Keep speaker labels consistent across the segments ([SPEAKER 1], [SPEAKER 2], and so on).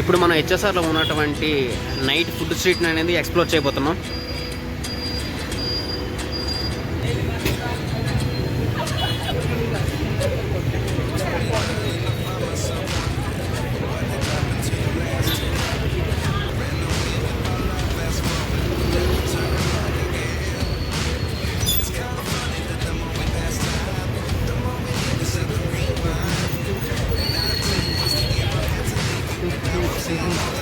[SPEAKER 1] ఇప్పుడు మనం హెచ్ఎస్ఆర్లో ఉన్నటువంటి నైట్ ఫుడ్ స్ట్రీట్ అనేది ఎక్స్ప్లోర్ చేయబోతున్నాం. सीखूँ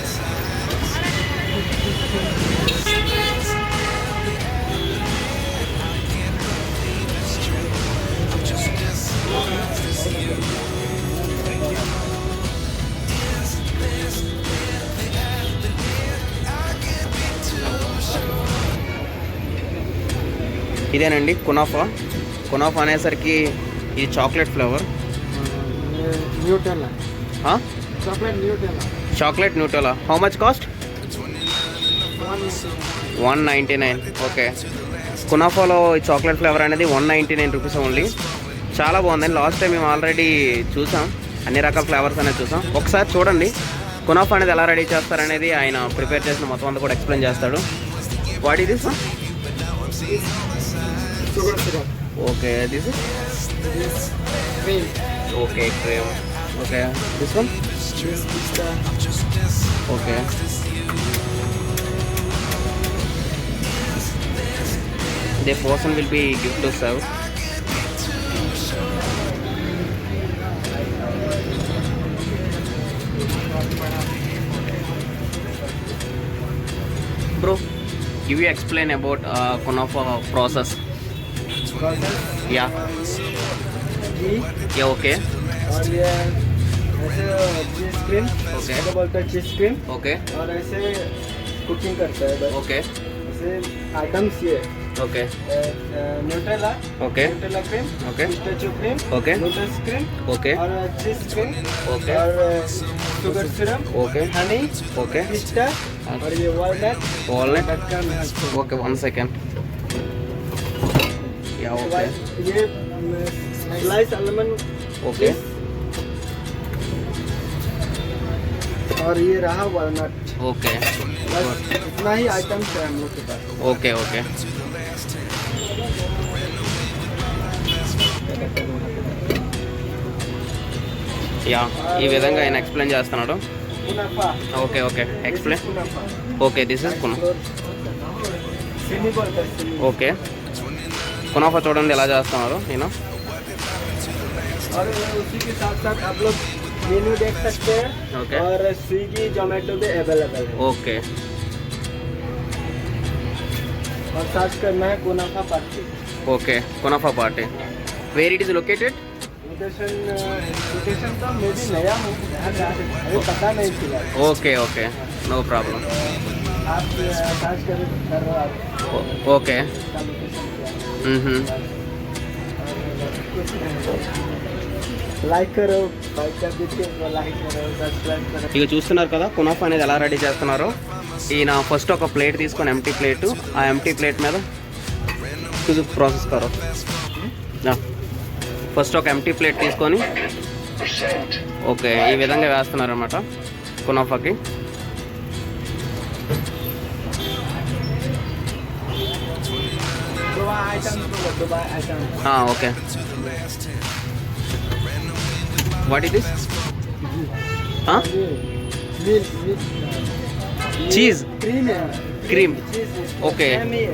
[SPEAKER 1] इधन कुनाफा कुनाफा अने सर की
[SPEAKER 2] chocolate flavour Nutella
[SPEAKER 1] chocolate Nutella chocolate Nutella? How much cost one ninety nine okay కునాఫాలో chocolate flavour అనేది one ninety nine rupees only చాలా బాగుందండి. లాస్ట్ టైం మేము ఆల్రెడీ చూసాం. అన్ని రకాల ఫ్లేవర్స్ అనేది చూసాం. ఒకసారి చూడండి. కునాఫా అనేది ఎలా రెడీ చేస్తారనేది ఆయన ప్రిపేర్ చేసిన మొత్తం అంతా కూడా ఎక్స్ప్లెయిన్ చేస్తాడు. వాట్ ఇది sir okay
[SPEAKER 2] this okay
[SPEAKER 1] okay this one Okay. The person will be good to serve. Bro, can you explain
[SPEAKER 2] about
[SPEAKER 1] uh,
[SPEAKER 2] Konofa
[SPEAKER 1] process? Yeah.
[SPEAKER 2] Yeah, okay. ऐसे चीज़ क्रीम
[SPEAKER 1] ओके
[SPEAKER 2] okay. बोलते हैं चीज़ cream
[SPEAKER 1] okay okay.
[SPEAKER 2] और ऐसे cooking करता है
[SPEAKER 1] okay
[SPEAKER 2] ऐसे items ये।
[SPEAKER 1] Okay
[SPEAKER 2] Nutella
[SPEAKER 1] okay
[SPEAKER 2] Nutella cream
[SPEAKER 1] okay
[SPEAKER 2] statue cream
[SPEAKER 1] okay
[SPEAKER 2] noodles cream
[SPEAKER 1] okay
[SPEAKER 2] और चीज़ क्रीम
[SPEAKER 1] ओके
[SPEAKER 2] और sugar syrup
[SPEAKER 1] okay
[SPEAKER 2] honey
[SPEAKER 1] okay
[SPEAKER 2] पिस्ता और ये
[SPEAKER 1] walnut
[SPEAKER 2] walnut
[SPEAKER 1] okay one second या ओके
[SPEAKER 2] ये स्लाइस आलमंड
[SPEAKER 1] ओके
[SPEAKER 2] और ये रहा वॉलनट
[SPEAKER 1] ఓకే
[SPEAKER 2] बस इतना ही आइटम्स है हम लोग के पास
[SPEAKER 1] ఓకే ఓకే యా ఈ విధంగా ఆయన ఎక్స్ప్లెయిన్ చేస్తున్నాడు
[SPEAKER 2] मुनाफा
[SPEAKER 1] ఓకే ఓకే ఎక్స్ప్లెయిన్
[SPEAKER 2] मुनाफा
[SPEAKER 1] ఓకే దిస్ ఇస్ కునా
[SPEAKER 2] सिनी बोलते हैं सिनी
[SPEAKER 1] ఓకే కునాఫా చూడండి ఎలా చేస్తున్నారు నేను
[SPEAKER 2] मेन्यू देख सकते हैं
[SPEAKER 1] okay.
[SPEAKER 2] और स्विगी जोमेटो पे अवेलेबल है।
[SPEAKER 1] ओके।
[SPEAKER 2] और सर्च करना है कोनाफा party
[SPEAKER 1] okay कोनाफा party where it is located
[SPEAKER 2] location location तो भी नया हूँ पता नहीं चला।
[SPEAKER 1] ओके ओके नो प्रॉब्लम
[SPEAKER 2] आप सर्च कर ओके। Hmm hmm. లైక్
[SPEAKER 1] ఇక చూస్తున్నారు కదా కునాఫ్ అనేది ఎలా రెడీ చేస్తున్నారో. ఈయన ఫస్ట్ ఒక ప్లేట్ తీసుకొని ఎంటీ ప్లేట్ ఆ ఎంటీ ప్లేట్ మీద చూసి ప్రాసెస్ కరో ఫస్ట్ ఒక ఎంటీ ప్లేట్ తీసుకొని ఓకే ఈ విధంగా వేస్తున్నారు అనమాట కునాఫాకి
[SPEAKER 2] okay. what
[SPEAKER 1] is
[SPEAKER 2] this huh
[SPEAKER 1] cheese
[SPEAKER 2] cream cream
[SPEAKER 1] okay
[SPEAKER 2] okay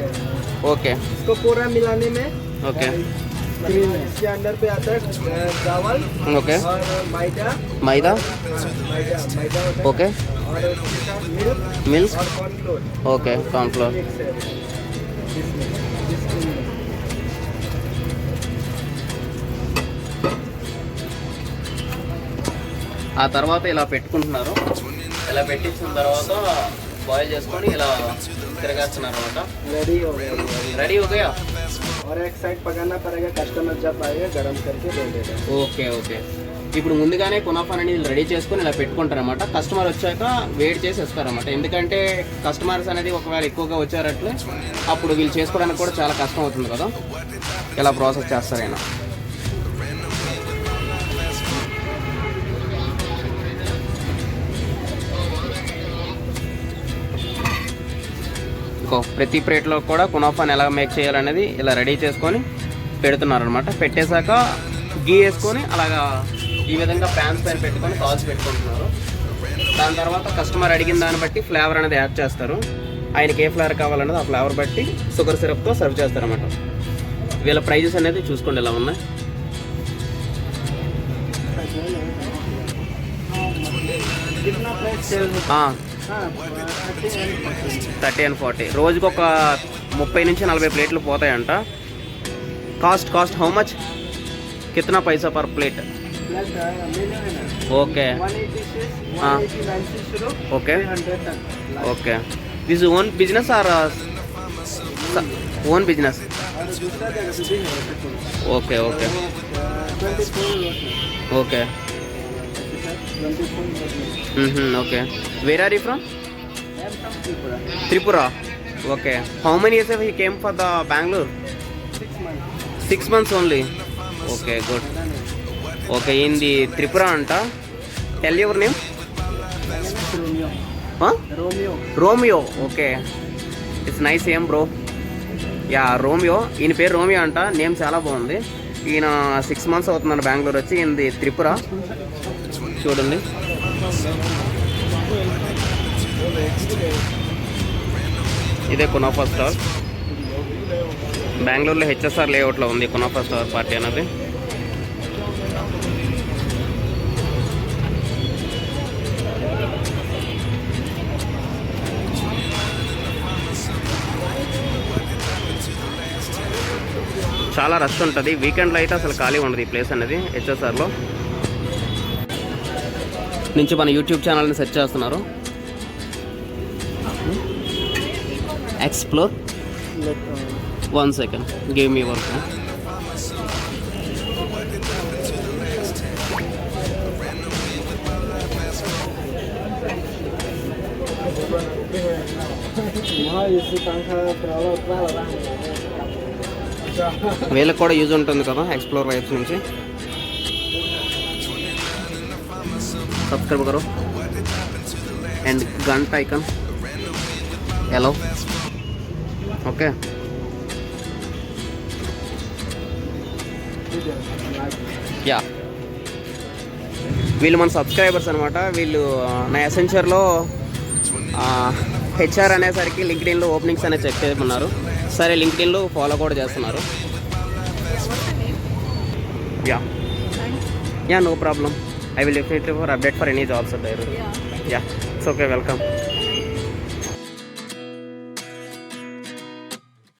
[SPEAKER 1] okay
[SPEAKER 2] इसको पूरा मिलाने में ओके इसके अंदर पे आता है चावल ओके मैदा मैदा ओके मिल्क ओके कॉर्नफ्लोर
[SPEAKER 1] ఆ తర్వాత ఇలా పెట్టుకుంటున్నారు ఇలా పెట్టించిన తర్వాత బాయిల్ చేసుకొని ఇలా తిరగేస్తున్నారు అనమాట
[SPEAKER 2] रेडी हो गया ready।
[SPEAKER 1] రెడీ ఓకేయా
[SPEAKER 2] और एक साइड पकाना पड़ेगा कस्टमर जब आएगा गरम करके दे देगा
[SPEAKER 1] ఓకే ఓకే ఇప్పుడు ముందుగానే కునాఫా అనేది రెడీ చేసుకొని ఇలా పెట్టుకుంటారన్నమాట కస్టమర్ వచ్చాక వేడి చేసి ఇస్తారన్నమాట ఎందుకంటే కస్టమర్స్ అనేది ఒకవేళ ఎక్కువగా వచ్చారట్లే అప్పుడు వీళ్ళు చేసుకోవడానికి కూడా చాలా కష్టం అవుతుంది కదా ఇలా ప్రాసెస్ చేస్తారైనా ప్రతి ప్లేట్లో కూడా కునాఫాని ఎలా మేక్ చేయాలనేది ఇలా రెడీ చేసుకొని పెడుతున్నారు అనమాట పెట్టేశాక గీ వేసుకొని అలాగా ఈ విధంగా ప్యాన్స్ పైన పెట్టుకొని కాల్స్ పెట్టుకుంటున్నారు. దాని తర్వాత కస్టమర్ అడిగిన దాన్ని బట్టి ఫ్లేవర్ అనేది యాడ్ చేస్తారు. ఆయనకి ఏ ఫ్లేవర్ కావాలన్నది ఆ ఫ్లేవర్ బట్టి షుగర్ సిరప్తో సర్వ్ చేస్తారన్నమాట. వీళ్ళ ప్రైజెస్ అనేది చూసుకోండి ఎలా ఉన్నాయి. Thirty and forty. రోజుకి ఒక ముప్పై నుంచి నలభై ప్లేట్లు పోతాయంట. Cost cost how much? కితనా Paisa
[SPEAKER 2] per plate?
[SPEAKER 1] Okay. Okay.
[SPEAKER 2] Okay. This own
[SPEAKER 1] business
[SPEAKER 2] or own business
[SPEAKER 1] okay okay okay okay. Where
[SPEAKER 2] are you from Tripura.
[SPEAKER 1] Okay. How many years he came for the Bengaluru
[SPEAKER 2] six months
[SPEAKER 1] only okay good okay ఏంది త్రిపుర అంట? Tell
[SPEAKER 2] your name Romeo
[SPEAKER 1] okay it's nice ఏం bro yeah Romeo ఈయన పేరు Romeo అంట. Name చాలా బాగుంది. ఈయన six months అవుతున్నాడు బెంగళూరు వచ్చి. ఈయనది త్రిపుర? చూడండి. ఇదే కునాఫా స్టార్. బెంగళూరులో హెచ్ఎస్ఆర్ లేఅవుట్లో ఉంది కునాఫా స్టార్ పార్టీ అనేది. చాలా రష్ ఉంటుంది. వీకెండ్లో అయితే అసలు ఖాళీ ఉండదు ఈ ప్లేస్ అనేది హెచ్ఎస్ఆర్లో. నుంచి మన యూట్యూబ్ ఛానల్ని సెర్చ్ చేస్తున్నారు. ఎక్స్ప్లోర్ వన్ సెకండ్ గేమ్ మీ వర్క్ వీళ్ళకి కూడా యూజ్ ఉంటుంది కదా ఎక్స్ప్లోర్ వైఫ్ నుంచి. సబ్స్క్రైబ్ కరో అండ్ గంట ఐకన్ హలో ఓకే యా వీళ్ళు మన సబ్స్క్రైబర్స్ అనమాట వీళ్ళు నా ఎసెన్షర్లో హెచ్ఆర్ అనేసరికి లింక్డ్ఇన్లో ఓపెనింగ్స్ అనేది చెక్ చేయమన్నారు. సరే లింక్డ్ఇన్లో ఫాలో కూడా చేస్తున్నారు. Ya ya no problem I will definitely for update for any jobs there. Yeah. yeah. It's okay. Welcome.